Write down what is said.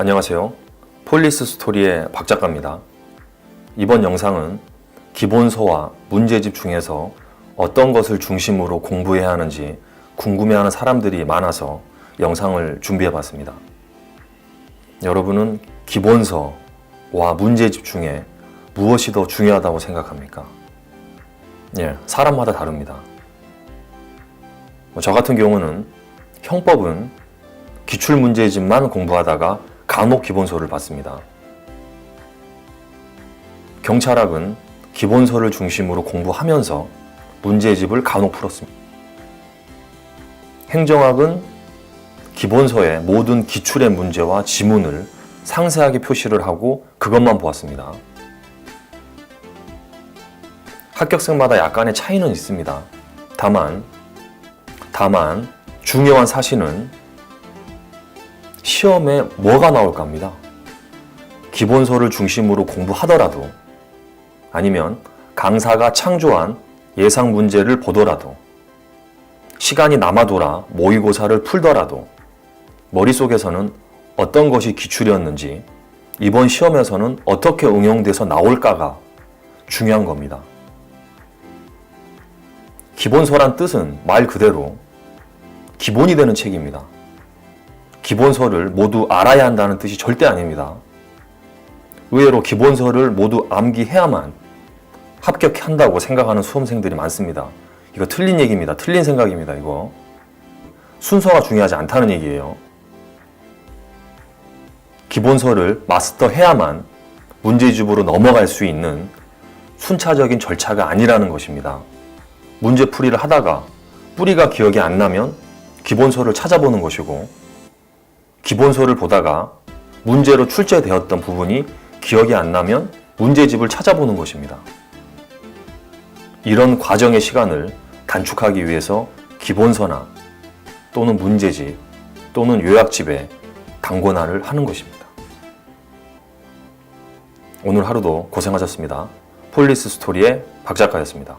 안녕하세요. 폴리스 스토리의 박 작가입니다. 이번 영상은 기본서와 문제집 중에서 어떤 것을 중심으로 공부해야 하는지 궁금해하는 사람들이 많아서 영상을 준비해 봤습니다. 여러분은 기본서와 문제집 중에 무엇이 더 중요하다고 생각합니까? 예, 사람마다 다릅니다. 뭐저 같은 경우는 형법은 기출 문제집만 공부하다가 간혹 기본서를 봤습니다. 경찰학은 기본서를 중심으로 공부하면서 문제집을 간혹 풀었습니다. 행정학은 기본서의 모든 기출의 문제와 지문을 상세하게 표시를 하고 그것만 보았습니다. 합격생마다 약간의 차이는 있습니다. 다만, 다만, 중요한 사실은 시험에 뭐가 나올까 합니다. 기본서를 중심으로 공부하더라도 아니면 강사가 창조한 예상 문제를 보더라도 시간이 남아돌아 모의고사를 풀더라도 머릿속에서는 어떤 것이 기출이었는지 이번 시험에서는 어떻게 응용돼서 나올까가 중요한 겁니다. 기본서란 뜻은 말 그대로 기본이 되는 책입니다. 기본서를 모두 알아야 한다는 뜻이 절대 아닙니다. 의외로 기본서를 모두 암기해야만 합격한다고 생각하는 수험생들이 많습니다. 이거 틀린 얘기입니다. 틀린 생각입니다. 이거. 순서가 중요하지 않다는 얘기예요. 기본서를 마스터해야만 문제집으로 넘어갈 수 있는 순차적인 절차가 아니라는 것입니다. 문제풀이를 하다가 뿌리가 기억이 안 나면 기본서를 찾아보는 것이고 기본서를 보다가 문제로 출제되었던 부분이 기억이 안 나면 문제집을 찾아보는 것입니다. 이런 과정의 시간을 단축하기 위해서 기본서나 또는 문제집 또는 요약집에 당권화를 하는 것입니다. 오늘 하루도 고생하셨습니다. 폴리스 스토리의 박 작가였습니다.